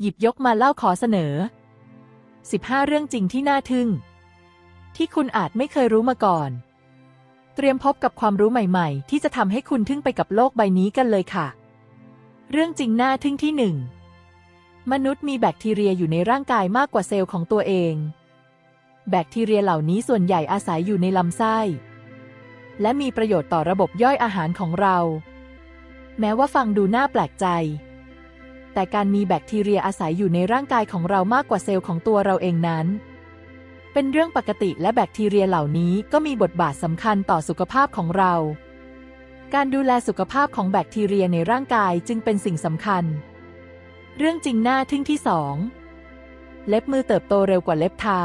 หยิบยกมาเล่าขอเสนอ 15 เรื่องจริงที่น่าทึ่ง ที่คุณอาจไม่เคยรู้มาก่อน เตรียมพบกับความรู้ใหม่ๆ ที่จะทำให้คุณทึ่งไปกับโลกใบนี้กันเลยค่ะ เรื่องจริงน่าทึ่งที่หนึ่งมนุษย์มีแบคทีเรียอยู่ในร่างกายมากกว่าเซลล์ของตัวเอง แบคทีเรียเหล่านี้ส่วนใหญ่อาศัยอยู่ในลำไส้ และมีประโยชน์ต่อระบบย่อยอาหารของเรา แม้ว่าฟังดูน่าแปลกใจ แต่การมีแบคทีเรียอาศัยอยู่ในร่างกายของเรามากกว่าเซลล์ของตัวเราเองนั้น เป็นเรื่องปกติและแบคทีเรียเหล่านี้ก็มีบทบาทสำคัญต่อสุขภาพของเรา การดูแลสุขภาพของแบคทีเรียในร่างกายจึงเป็นสิ่งสำคัญ เรื่องจริงหน่าทึ่งที่สองเล็บมือเติบโตเร็วกว่าเล็บเท้า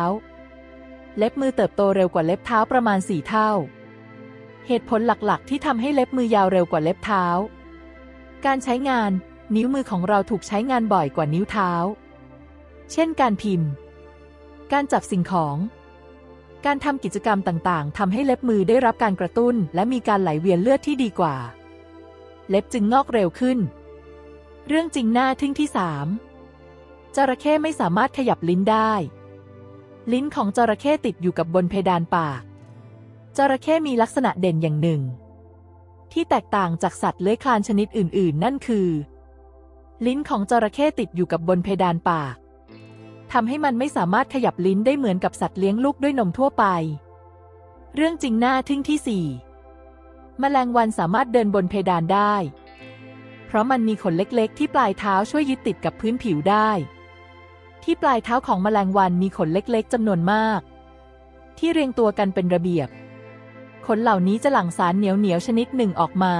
เล็บมือเติบโตเร็วกว่าเล็บเท้าประมาณสี่เท่า เหตุผลหลักๆ ที่ทำให้เล็บมือยาวเร็วกว่าเล็บเท้า การใช้งาน นิ้วมือของเราถูกใช้งานบ่อยกว่านิ้วเท้า เช่นการพิมพ์ การจับสิ่งของ การทำกิจกรรมต่างๆทำให้เล็บมือได้รับการกระตุ้น และมีการไหลเวียนเลือดที่ดีกว่า เล็บจึงงอกเร็วขึ้น เรื่องจริงหน่าทึ่งที่สามจระเข้ไม่สามารถขยับลิ้นได้ ลิ้นของจระเข้ติดอยู่กับบนเพดานปาก จระเข้มีลักษณะเด่นอย่างหนึ่ง ที่แตกต่างจากสัตว์เลื้อยคลานชนิดอื่น ๆ นั่นคือ ลิ้นของจระเข้ติดอยู่กับบนเพดานปากทำให้มันไม่สามารถขยับลิ้นได้เหมือนกับสัตว์เลี้ยงลูกด้วยนมทั่วไป เรื่องจริงหน่าทึ่งที่สี่แมลงวันสามารถเดินบนเพดานได้ เพราะมันมีขนเล็กๆ ที่ปลายเท้าช่วยยึดติดกับพื้นผิวได้ ที่ปลายเท้าของแมลงวันมีขนเล็กๆจำนวนมาก ที่เรียงตัวกันเป็นระเบียบ ขนเหล่านี้จะหลั่งสารเหนียวๆชนิดหนึ่งออกมา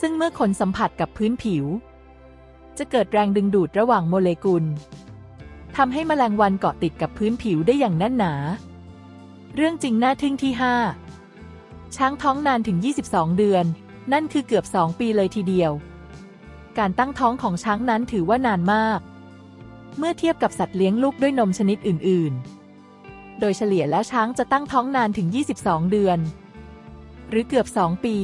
ซึ่งเมื่อขนสัมผัสกับพื้นผิว จะเกิดแรงดึงดูดระหว่างโมเลกุลทำให้แมลงวันเกาะติดกับพื้นผิวได้อย่างแน่นหนา เรื่องจริงน่าทึ่งที่ 5 ช้างท้องนานถึง 22 เดือน นั่นคือเกือบ 2 ปีเลยทีเดียว การตั้งท้องของช้างนั้นถือว่านานมาก เมื่อเทียบกับสัตว์เลี้ยงลูกด้วยนมชนิดอื่น ๆ โดยเฉลี่ยแล้วช้างจะตั้งท้องนานถึง 22 เดือน หรือเกือบ 2 ปี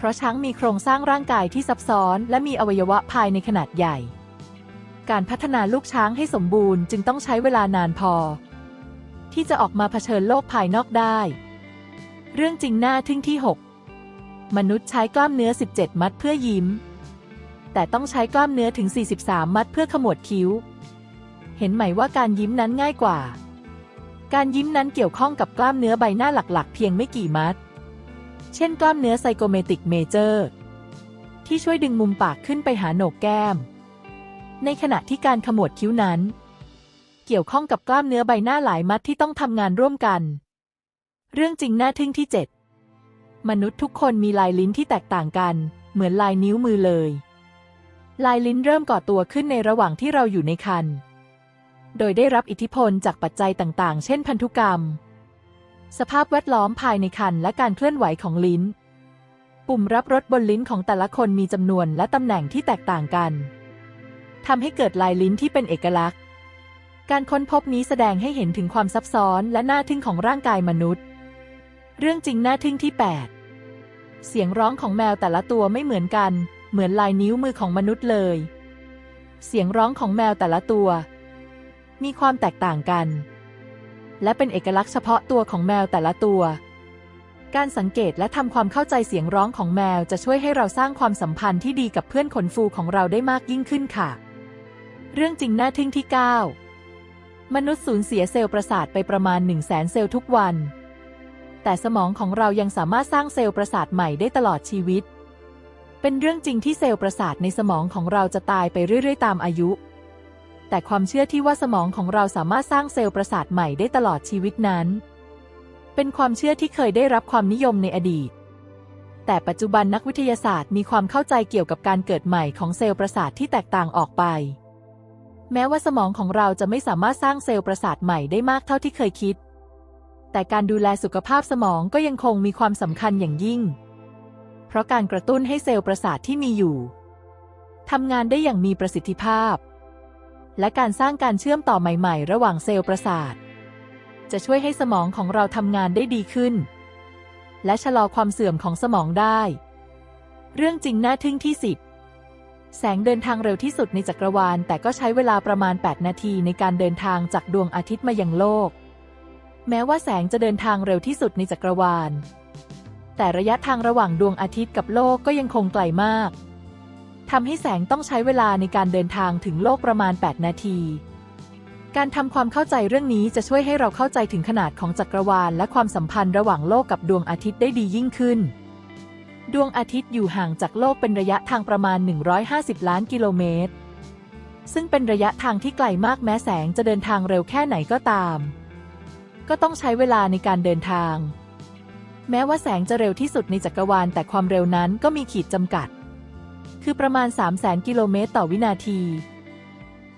เพราะช้างมีโครงสร้างร่างกายที่ซับซ้อน และมีอวัยวะภายในขนาดใหญ่ การพัฒนาลูกช้างให้สมบูรณ์จึงต้องใช้เวลานานพอ ที่จะออกมาเผชิญโลกภายนอกได้ เรื่องจริงหน่าทึ่งที่ 6 มนุษย์ใช้กล้ามเนื้อ 17 มัดเพื่อยิ้ม แต่ต้องใช้กล้ามเนื้อถึง 43 มัดเพื่อขมวดคิ้ว เห็นไหมว่าการยิ้มนั้นง่ายกว่า การยิ้มนั้นเกี่ยวข้องกับกล้ามเนื้อใบหน้าหลัก ๆ เพียงไม่กี่มัด เช่นกล้ามเนื้อไซโกเมติกเมเจอร์ที่ช่วยดึงมุมปากขึ้นไปหาโหนกแก้ม ในขณะที่การขมวดคิ้วนั้น เกี่ยวข้องกับกล้ามเนื้อใบหน้าหลายมัดที่ต้องทำงานร่วมกัน เรื่องจริงน่าทึ่งที่ 7 มนุษย์ทุกคนมีลายลิ้นที่แตกต่างกัน เหมือนลายนิ้วมือเลย ลายลิ้นเริ่มก่อตัวขึ้นในระหว่างที่เราอยู่ในครรภ์โดยได้รับอิทธิพลจากปัจจัยต่างๆ เช่น พันธุกรรม สภาพแวดล้อมภายในครรภ์และการเคลื่อนไหวของลิ้น ปุ่มรับรสบนลิ้นของแต่ละคนมีจำนวนและตำแหน่งที่แตกต่างกันทำให้เกิดลายลิ้นที่เป็นเอกลักษณ์ การค้นพบนี้แสดงให้เห็นถึงความซับซ้อนและน่าทึ่งของร่างกายมนุษย์ เรื่องจริงน่าทึ่งที่ 8 เสียงร้องของแมวแต่ละตัวไม่เหมือนกัน เหมือนลายนิ้วมือของมนุษย์เลย เสียงร้องของแมวแต่ละตัว มีความแตกต่างกัน และเป็นเอกลักษณ์เฉพาะตัวของแมวแต่ละตัว การสังเกตและทำความเข้าใจเสียงร้องของแมวจะช่วยให้เราสร้างความสัมพันธ์ที่ดีกับเพื่อนขนฟูของเราได้มากยิ่งขึ้นค่ะ เรื่องจริงน่าทึ่งที่ 9 มนุษย์สูญเสียเซลล์ประสาทไปประมาณ 1 0 0 0 0แสนเซลล์ทุกวัน แต่สมองของเรายังสามารถสร้างเซลล์ประสาทใหม่ได้ตลอดชีวิต เป็นเรื่องจริงที่เซลล์ประสาทในสมองของเราจะตายไปเรื่อย ๆ ตามอายุ แต่ความเชื่อที่ว่าสมองของเราสามารถสร้างเซลล์ประสาทใหม่ได้ตลอดชีวิตนั้น เป็นความเชื่อที่เคยได้รับความนิยมในอดีต แต่ปัจจุบันนักวิทยาศาสตร์มีความเข้าใจเกี่ยวกับการเกิดใหม่ของเซลล์ประสาทที่แตกต่างออกไป แม้ว่าสมองของเราจะไม่สามารถสร้างเซลล์ประสาทใหม่ได้มากเท่าที่เคยคิด แต่การดูแลสุขภาพสมองก็ยังคงมีความสำคัญอย่างยิ่ง เพราะการกระตุ้นให้เซลล์ประสาทที่มีอยู่ทำงานได้อย่างมีประสิทธิภาพ และการสร้างการเชื่อมต่อใหม่ ๆ ระหว่างเซลล์ประสาท จะช่วยให้สมองของเราทำงานได้ดีขึ้น และชะลอความเสื่อมของสมองได้ เรื่องจริงน่าทึ่งที่สิบแสงเดินทางเร็วที่สุดในจักรวาล แต่ก็ใช้เวลาประมาณ 8 นาทีในการเดินทางจากดวงอาทิตย์มายังโลก แม้ว่าแสงจะเดินทางเร็วที่สุดในจักรวาล แต่ระยะทางระหว่างดวงอาทิตย์กับโลกก็ยังคงไกลมาก ทำให้แสงต้องใช้เวลาในการเดินทางถึงโลกประมาณ 8 นาที การทำความเข้าใจเรื่องนี้จะช่วยให้เราเข้าใจถึงขนาดของจักรวาล และความสัมพันธ์ระหว่างโลกกับดวงอาทิตย์ได้ดียิ่งขึ้น ดวงอาทิตย์อยู่ห่างจากโลกเป็นระยะทางประมาณ 150 ล้านกิโลเมตร ซึ่งเป็นระยะทางที่ไกลมากแม้แสงจะเดินทางเร็วแค่ไหนก็ตาม ก็ต้องใช้เวลาในการเดินทาง แม้ว่าแสงจะเร็วที่สุดในจักรวาลแต่ความเร็วนั้นก็มีขีดจำกัด คือประมาณ 3 0 0 0 0 กิโลเมตรต่อวินาที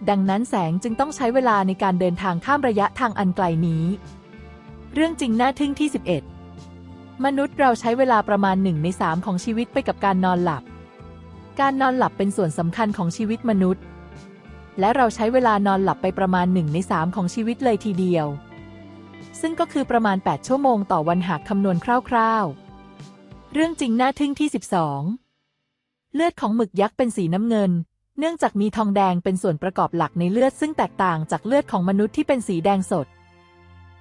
ดังนั้นแสงจึงต้องใช้เวลาในการเดินทางข้ามระยะทางอันไกลนี้ เรื่องจริงน่าทึ่งที่ 11 มนุษย์เราใช้เวลาประมาณหนึ่งในสามของชีวิตไปกับการนอนหลับ การนอนหลับเป็นส่วนสำคัญของชีวิตมนุษย์ และเราใช้เวลานอนหลับไปประมาณหนึ่งในสามของชีวิตเลยทีเดียว ซึ่งก็คือประมาณ 8 ชั่วโมงต่อวันหากคำนวณคร่าว ๆ เรื่องจริงน่าทึ่งที่ 12 เลือดของหมึกยักษ์เป็นสีน้ำเงิน เนื่องจากมีทองแดงเป็นส่วนประกอบหลักในเลือดซึ่งแตกต่างจากเลือดของมนุษย์ที่เป็นสีแดงสด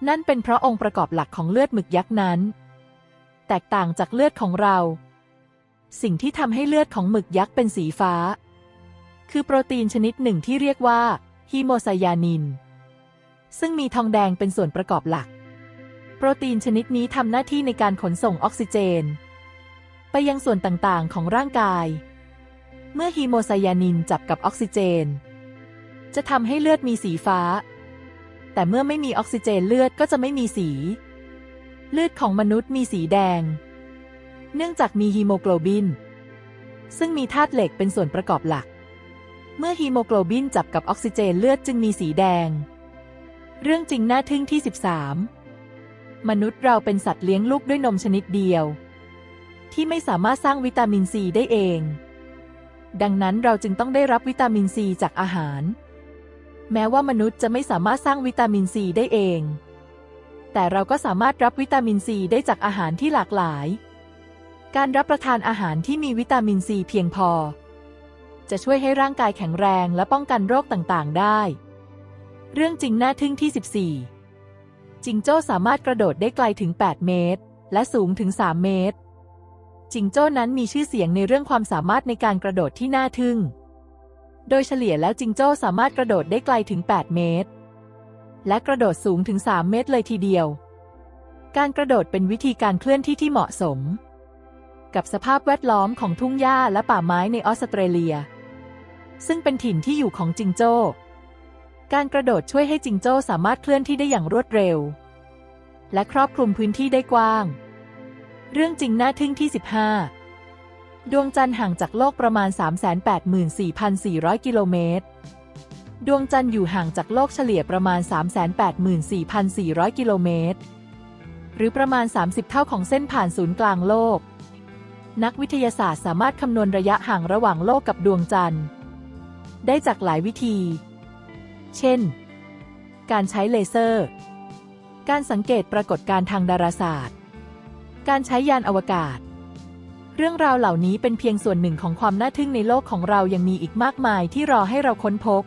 นั่นเป็นเพราะองค์ประกอบหลักของเลือดหมึกยักษ์นั้น แตกต่างจากเลือดของเรา สิ่งที่ทำให้เลือดของหมึกยักษ์เป็นสีฟ้า คือโปรตีนชนิดหนึ่งที่เรียกว่าฮีโมไซยานิน ซึ่งมีทองแดงเป็นส่วนประกอบหลัก โปรตีนชนิดนี้ทำหน้าที่ในการขนส่งออกซิเจน ไปยังส่วนต่างๆ ของร่างกาย เมื่อฮีโมไซยานินจับกับออกซิเจน จะทำให้เลือดมีสีฟ้า แต่เมื่อไม่มีออกซิเจนเลือดก็จะไม่มีสี เลือดของมนุษย์มีสีแดง เนื่องจากมีฮีโมโกลบิน ซึ่งมีธาตุเหล็กเป็นส่วนประกอบหลัก เมื่อฮีโมโกลบินจับกับออกซิเจนเลือดจึงมีสีแดง เรื่องจริงน่าทึ่งที่ 13 มนุษย์เราเป็นสัตว์เลี้ยงลูกด้วยนมชนิดเดียว ที่ไม่สามารถสร้างวิตามินซีได้เอง ดังนั้นเราจึงต้องได้รับวิตามินซีจากอาหาร แม้ว่ามนุษย์จะไม่สามารถสร้างวิตามินซีได้เอง แต่เราก็สามารถรับวิตามินซีได้จากอาหารที่หลากหลาย การรับประทานอาหารที่มีวิตามินซีเพียงพอ จะช่วยให้ร่างกายแข็งแรงและป้องกันโรคต่างๆ ได้ เรื่องจริงน่าทึ่งที่ 14 จิงโจ้สามารถกระโดดได้ไกลถึง 8 เมตร และสูงถึง 3 เมตร จิงโจ้นั้นมีชื่อเสียงในเรื่องความสามารถในการกระโดดที่น่าทึ่ง โดยเฉลี่ยแล้วจิงโจ้สามารถกระโดดได้ไกลถึง 8 เมตร และกระโดดสูงถึง 3 เมตรเลยทีเดียว การกระโดดเป็นวิธีการเคลื่อนที่ที่เหมาะสม กับสภาพแวดล้อมของทุ่งหญ้าและป่าไม้ในออสเตรเลีย ซึ่งเป็นถิ่นที่อยู่ของจิงโจ้ การกระโดดช่วยให้จิงโจ้สามารถเคลื่อนที่ได้อย่างรวดเร็ว และครอบคลุมพื้นที่ได้กว้าง เรื่องจริงน่าทึ่งที่ 15 ดวงจันทร์ห่างจากโลกประมาณ 384,400 กิโลเมตร ดวงจันทร์อยู่ห่างจากโลกเฉลี่ยประมาณ 384,400 กิโลเมตร หรือประมาณ 30 เท่าของเส้นผ่านศูนย์กลางโลก นักวิทยาศาสตร์สามารถคำนวณระยะห่างระหว่างโลกกับดวงจันทร์ ได้จากหลายวิธี เช่น การใช้เลเซอร์ การสังเกตปรากฏการณ์ทางดาราศาสตร์ การใช้ยานอวกาศ เรื่องราวเหล่านี้เป็นเพียงส่วนหนึ่งของความน่าทึ่งในโลกของเรายังมีอีกมากมายที่รอให้เราค้นพบ